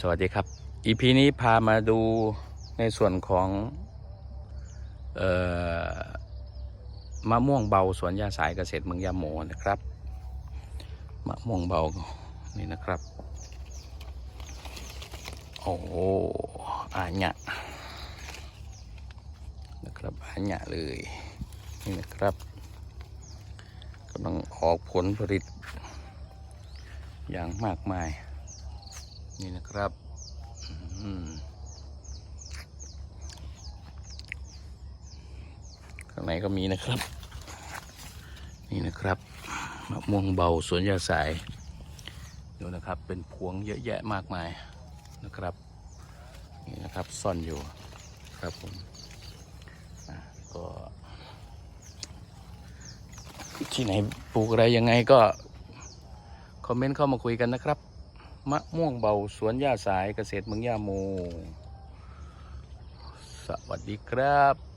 สวัสดีครับ EP นี้พามาดูในส่วนของออมะม่วงเบาสวนยาสายเกษตรเมืองยาโมนะครับมะม่วงเบานี่นะครับ โอ้อาหยะนะครับอาหยะเลยนี่นะครับกำลังออกผลผลิตอย่างมากมาย นี่นะครับข้างในก็มีนะครับ นี่นะครับมะม่วงเบาสวนยาสายดูนะครับ เป็นพวงเยอะแยะมากมายนะครับ นี่นะครับซ่อนอยู่ครับผมก็ที่ไหนปลูกอะไรยังไงก็ คอมเมนต์เข้ามาคุยกันนะครับ มะม่วงเบาสวนย่าสายเกษตรเมืองย่าโม สวัสดีครับ